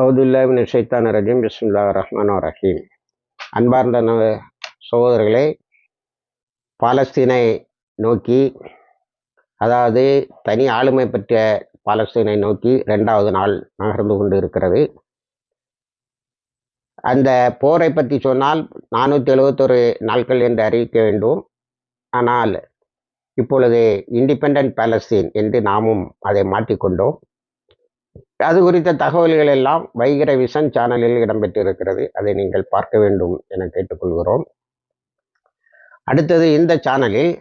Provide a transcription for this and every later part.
அவுதுல்லாபின் ஷைத்தான ரஜீம். பிஸ்மில்லா ரஹ்மான் ரஹீம். அன்பார்ந்த சகோதரர்களே பாலஸ்தீனை நோக்கி அதாவது தனி ஆளுமை பெற்ற பாலஸ்தீனை நோக்கி ரெண்டாவது நாள் நகர்ந்து கொண்டு இருக்கிறது அந்த போரை பற்றி சொன்னால் நானூற்றி எழுபத்தொரு நாட்கள் என்று அறிவிக்க வேண்டும். ஆனால் இப்பொழுது இண்டிபெண்ட் பாலஸ்தீன் என்று நாமும் அதை மாற்றிக்கொண்டோம். அது குறித்த தகவல்கள் எல்லாம் வைகர விஷன் சேனலில் இடம்பெற்றிருக்கிறது. அதை நீங்கள் பார்க்க வேண்டும் என கேட்டுக்கொள்கிறோம். அடுத்தது இந்த சேனலில்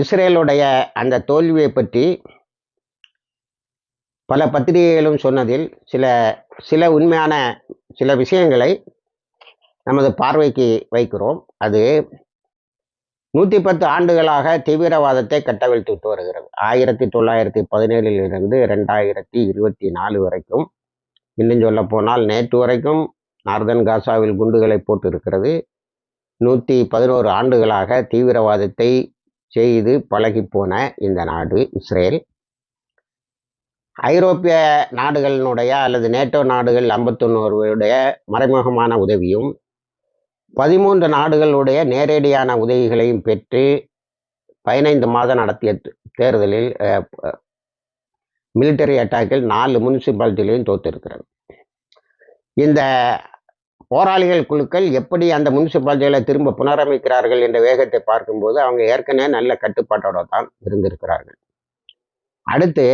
இஸ்ரேலுடைய அந்த தோல்வியை பற்றி பல பத்திரிகைகளும் சொன்னதில் சில சில உண்மையான சில விஷயங்களை நமது பார்வைக்கு வைக்கிறோம். அது நூற்றி பத்து ஆண்டுகளாக தீவிரவாதத்தை கட்டவிழ்த்து வருகிறது. ஆயிரத்தி தொள்ளாயிரத்தி பதினேழில் இருந்து ரெண்டாயிரத்தி இருபத்தி நாலு வரைக்கும் இன்னும் சொல்ல போனால் நேற்று வரைக்கும் நார்தன் காசாவில் குண்டுகளை போட்டு இருக்கிறது நூற்றி பதினோரு ஆண்டுகளாக தீவிரவாதத்தை செய்து பழகிப்போன இந்த நாடு இஸ்ரேல். ஐரோப்பிய நாடுகளினுடைய அல்லது நேட்டோ நாடுகள் ஐம்பத்தொன்னோருடைய மறைமுகமான உதவியும் பதிமூன்று நாடுகளுடைய நேரடியான உதவிகளையும் பெற்று பதினைந்து மாதம் நடத்திய தே- தேர்தலில் மிலிட்டரி அட்டாக்கில் நாலு முனிசிபாலிட்டிலையும் தோத்திருக்கிறது. இந்த போராளிகள் குழுக்கள் எப்படி அந்த முனிசிபாலிட்டிகளை திரும்ப புனரமைக்கிறார்கள் என்ற வேகத்தை பார்க்கும்போது அவங்க ஏற்கனவே நல்ல கட்டுப்பாட்டோட தான் இருந்திருக்கிறார்கள். அடுத்து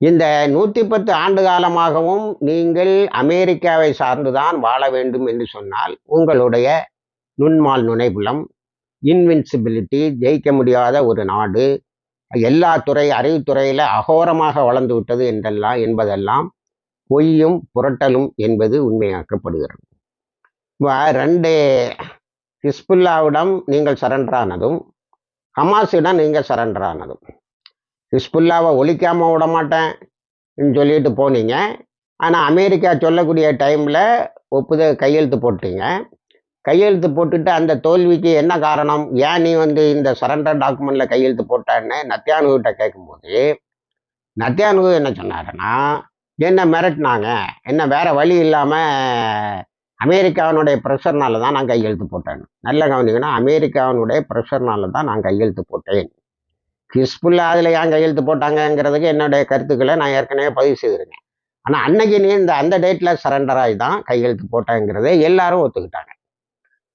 இந்த நூற்றி பத்து ஆண்டு காலமாகவும் நீங்கள் அமெரிக்காவை சார்ந்துதான் வாழ வேண்டும் என்று சொன்னால் உங்களுடைய நுண்மால் நுனைபுலம் இன்வின்சிபிலிட்டி ஜெயிக்க முடியாத ஒரு நாடு எல்லா துறை அறிவுத்துறையில் அகோரமாக வளர்ந்து விட்டது என்றெல்லாம் என்பதெல்லாம் பொய்யும் புரட்டலும் என்பது உண்மையாக்கப்படுகிறது. இப்போ ரெண்டு ஹிஸ்புல்லாவிடம் நீங்கள் சரண்டரானதும் ஹமாஸிடம் நீங்கள் சரண்டரானதும். ஹிஸ்புல்லாவை ஒழிக்காமல் விட மாட்டேன்னு சொல்லிட்டு போனீங்க. ஆனால் அமெரிக்கா சொல்லக்கூடிய டைமில் ஒப்புத கையெழுத்து போட்டீங்க. கையெழுத்து போட்டுட்டு அந்த தோல்விக்கு என்ன காரணம்? ஏன் நீ வந்து இந்த சரண்டர் டாக்குமெண்ட்டில் கையெழுத்து போட்டான்னு நத்தியானுகிட்ட கேட்கும்போது நத்தியானு என்ன சொன்னாருன்னா என்ன மிரட்டினாங்க? என்ன வேறு வழி இல்லாமல் அமெரிக்காவினுடைய ப்ரெஷர்னால தான் நான் கையெழுத்து போட்டேன் நல்ல கவனிங்கன்னா அமெரிக்காவினுடைய ப்ரெஷர்னால தான் நான் கையெழுத்து போட்டேன். ஹிஸ்புல்லா அதில் ஏன் கையெழுத்து போட்டாங்கங்கிறதுக்கு என்னுடைய கருத்துக்களை நான் ஏற்கனவே பதிவு செய்திருக்கேன். ஆனால் அன்னைக்கு நீ இந்த அந்த டேட்டில் சரண்டர் ஆகி தான் கையெழுத்து போட்டேங்கிறதை எல்லாரும் ஒத்துக்கிட்டாங்க.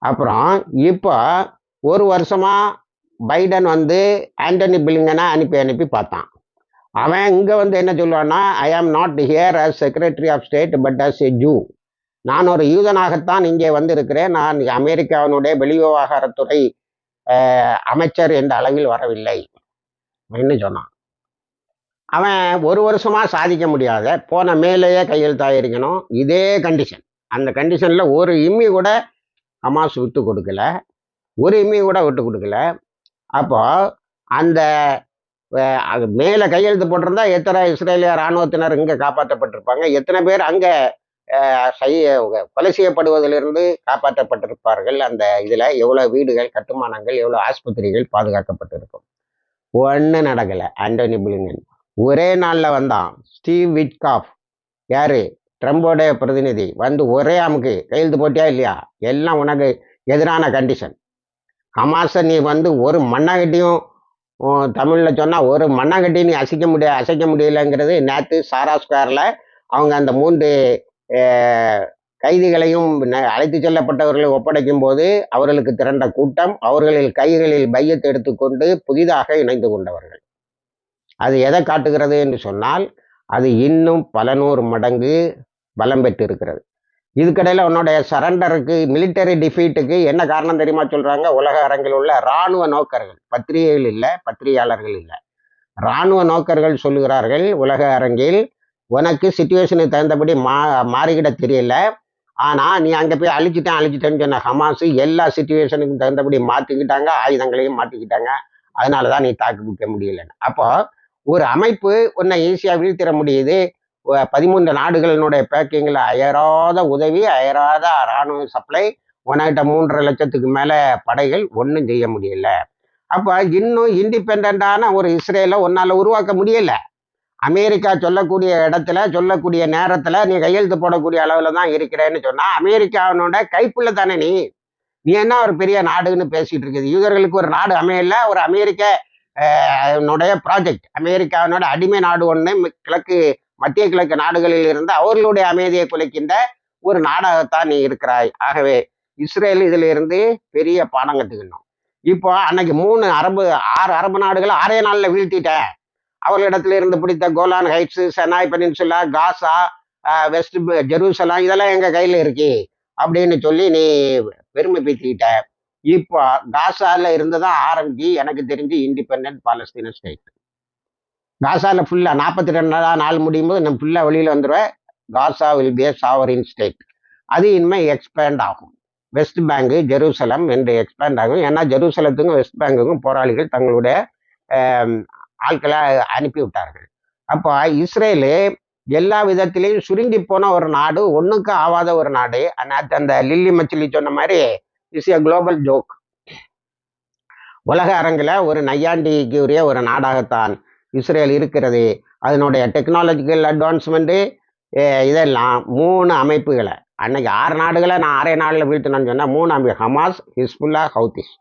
அப்புறம் இப்போ ஒரு வருஷமாக பைடன் வந்து ஆண்டனி பில்லிங்கனை அனுப்பி அனுப்பி பார்த்தான். அவன் இங்கே வந்து என்ன சொல்லுவான்னா I am not here as secretary of state but as a Jew நான் ஒரு யூதனாகத்தான் இங்கே வந்திருக்கிறேன். நான் அமெரிக்காவினுடைய வெளிவிவகாரத்துறை அமைச்சர் என்ற அளவில் வரவில்லை. அப்படின்னு சொன்னான். அவன் ஒரு வருஷமா சாதிக்க முடியாத போன மேலேயே கையெழுத்தாயிருக்கணும் இதே கண்டிஷன் அந்த கண்டிஷன்ல ஒரு இம்மி கூட அமாஸ் விட்டு கொடுக்கல. ஒரு இம்மி கூட விட்டு கொடுக்கல. அப்போ அந்த அது மேலே கையெழுத்து போட்டிருந்தா எத்தனை இஸ்ரேலிய இராணுவத்தினர் இங்கே காப்பாற்றப்பட்டிருப்பாங்க எத்தனை பேர் அங்கே செய்ய கொலை செய்யப்படுவதிலிருந்து காப்பாற்றப்பட்டிருப்பார்கள் அந்த இதில் எவ்வளோ வீடுகள் கட்டுமானங்கள் எவ்வளோ ஆஸ்பத்திரிகள் பாதுகாக்கப்பட்டிருக்கும். ஒன்றும் நடக்கலை. ஆண்டோனி பிளிங்கன் ஒரே நாளில் வந்தான். Steve Witkoff. யாரு? ட்ரம்போட பிரதிநிதி. வந்து ஒரே அமுக்கு. கையெழுத்து போட்டியா இல்லையா? எல்லாம் உனக்கு எதிரான கண்டிஷன் ஹமாஸை நீ வந்து ஒரு மண்ணாங்கட்டியும் தமிழில் சொன்னால் ஒரு மண்ணாங்கட்டி நீ அசைக்க முடிய அசைக்க முடியலங்கிறது நேற்று சாரா ஸ்கொயரில் அவங்க அந்த மூன்று கைதிகளையும் ந- அழைத்து செல்லப்பட்டவர்களை ஒப்படைக்கும் போது அவர்களுக்கு திரண்ட கூட்டம் அவர்களில் கைகளில் பையத்தை எடுத்துக்கொண்டு புதிதாக இணைந்து கொண்டவர்கள். அது எதை காட்டுகிறது என்று சொன்னால் அது இன்னும் பல நூறு மடங்கு பலம் பெற்று இருக்கிறது இதுக்கடையில் உன்னுடைய சரண்டருக்கு மிலிட்டரி டிஃபீட்டுக்கு என்ன காரணம் தெரியுமா சொல்கிறாங்க உலக அரங்கில் உள்ள இராணுவ நோக்கர்கள். பத்திரிகைகள் இல்லை பத்திரிகையாளர்கள் இல்லை. இராணுவ நோக்கர்கள் சொல்லுகிறார்கள் உலக அரங்கில் உனக்கு சுச்சுவேஷனுக்கு தகுந்தபடி மா மாறிக்கிட தெரியல. ஆனால் நீ அங்கே போய் அழிச்சிட்டேன் அழிச்சிட்டேன்னு சொன்ன ஹமாஸு எல்லா சுச்சுவேஷனுக்கும் தகுந்தபடி மாற்றிக்கிட்டாங்க ஆயுதங்களையும் மாற்றிக்கிட்டாங்க அதனால தான் நீ தாக்கு பிடிக்க முடியலன்னு. அப்போ ஒரு அமைப்பு உன்னை ஈஸியாக வீழ்த்திட முடியுது. பதிமூன்று நாடுகளினுடைய பேக்கிங்கில் அயராத உதவி அயராத இராணுவ சப்ளை உனகிட்ட மூன்றரை லட்சத்துக்கு மேலே படைகள் ஒன்றும் செய்ய முடியல. அப்போ இன்னும் இண்டிபெண்ட்டான ஒரு இஸ்ரேலை உன்னால் உருவாக்க முடியலை. அமெரிக்கா சொல்லக்கூடிய இடத்துல சொல்லக்கூடிய நேரத்தில் நீ கையெழுத்து போடக்கூடிய அளவில் தான் இருக்கிறேன்னு சொன்னால் அமெரிக்காவினோட கைப்புள்ள தானே நீ? நீ என்ன ஒரு பெரிய நாடுன்னு பேசிட்டு இருக்குது? யூதர்களுக்கு ஒரு நாடு அமையல ஒரு அமெரிக்க னுடைய ப்ராஜெக்ட் அமெரிக்காவினோட அடிமை நாடு ஒன்று கிழக்கு மத்திய கிழக்கு நாடுகளில் இருந்து அவர்களுடைய அமைதியை குலைக்கின்ற ஒரு நாடாகத்தான் நீ இருக்கிறாய். ஆகவே இஸ்ரேல் இதுல இருந்து பெரிய பாடம் கற்றுக்கணும் இப்போ அன்னைக்கு மூணு அரபு ஆறு அரபு நாடுகளை ஆறே நாளில் வீழ்த்திட்டேன் அவர்களிடத்துல இருந்து பிடித்த Golan Heights Sinai peninsula Gaza West Jerusalem இதெல்லாம் எங்கள் கையில் இருக்கு அப்படின்னு சொல்லி நீ பெருமை பேசிக்கிட்ட இப்போ காசால இருந்து தான் ஆரம்பி எனக்கு தெரிஞ்சு இண்டிபெண்ட் பாலஸ்தீன ஸ்டேட். காசால ஃபுல்லாக நாற்பத்தி ரெண்டாவது நாள் முடியும் போது நம்ம ஃபுல்லாக வெளியில் வந்துடுவேன் Gaza will be sovereign state அது இனிமேல் எக்ஸ்பேண்ட் ஆகும். வெஸ்ட் பேங்கு ஜெருசலம் என்று எக்ஸ்பேண்ட் ஆகும். ஏன்னா ஜெருசலத்துக்கும் வெஸ்ட் பேங்குக்கும் போராளிகள் தங்களுடைய ஆட்களை அனுப்பி விட்டார்கள் அப்போ இஸ்ரேலு எல்லா விதத்திலையும் சுருங்கி போன ஒரு நாடு ஒன்றுக்கு ஆகாத ஒரு நாடு. அந்த லில்லி மச்சிலி சொன்ன மாதிரி இஸ் ஏ குளோபல் ஜோக் உலக அரங்கில் ஒரு நையாண்டிக்கு உரிய ஒரு நாடாகத்தான் இஸ்ரேல் இருக்கிறது. அதனுடைய டெக்னாலஜிக்கல் அட்வான்ஸ்மெண்ட்டு இதெல்லாம் மூணு அமைப்புகளை அன்னைக்கு ஆறு நாடுகளை நான் அரை நாளில் வீழ்த்தினேன்னு சொன்னால் மூணு அமைப்பு ஹமாஸ் ஹிஸ்புல்லா ஹவுதிஸ்.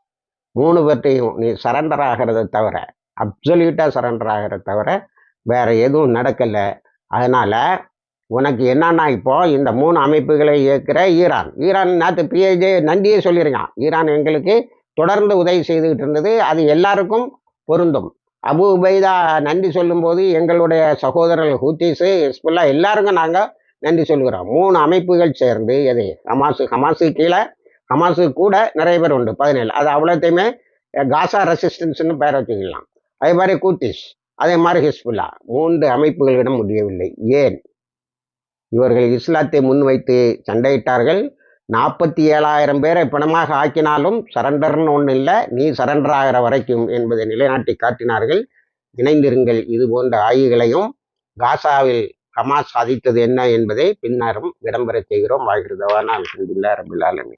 மூணு பேர்த்தையும் நீ சரண்டர் ஆகிறத தவிர அப்சல்யூட்டாக சரண்டர் ஆகிற தவிர வேறு எதுவும் நடக்கலை. அதனால் உனக்கு என்னன்னா இப்போ இந்த மூணு அமைப்புகளை இயக்கிற ஈரான். ஈரான் நேற்று பிஏஜே நன்றியே சொல்லியிருக்கான். ஈரான் எங்களுக்கு தொடர்ந்து உதவி செய்துக்கிட்டு இருந்தது. அது எல்லாருக்கும் பொருந்தும். அபு உபைதா நன்றி சொல்லும்போது எங்களுடைய சகோதரர்கள் ஹூத்தீஸு ஹிஸ்புல்லா எல்லாருக்கும் நாங்கள் நன்றி சொல்கிறோம் மூணு அமைப்புகள் சேர்ந்து எது? ஹமாசு ஹமாசு கீழே ஹமாசு கூட நிறைய பேர் உண்டு. பதினேழு. அது அவ்வளோத்தையுமே காசா ரெசிஸ்டன்ஸ்னு பேர் வச்சுக்கலாம். அதே மாதிரி கூட்டிஸ் அதே மாதிரி ஹிஸ்புல்லா. மூன்று அமைப்புகளிடம் முடியவில்லை. ஏன்? இவர்கள் இஸ்லாத்தை முன்வைத்து சண்டையிட்டார்கள். நாற்பத்தி ஏழாயிரம் பேரை பணமாக ஆக்கினாலும் சரண்டர்னு ஒன்றும் இல்லை நீ சரண்டர் ஆகிற வரைக்கும் என்பதை நிலைநாட்டி காட்டினார்கள். இணைந்திருங்கள் இது போன்ற ஆய்வுகளையும் காசாவில் ஹமாஸ் சாதித்தது என்ன என்பதை பின்னரும் இடம்பெற செய்கிறோம். வாழ்கிறதவான நான் ரபில்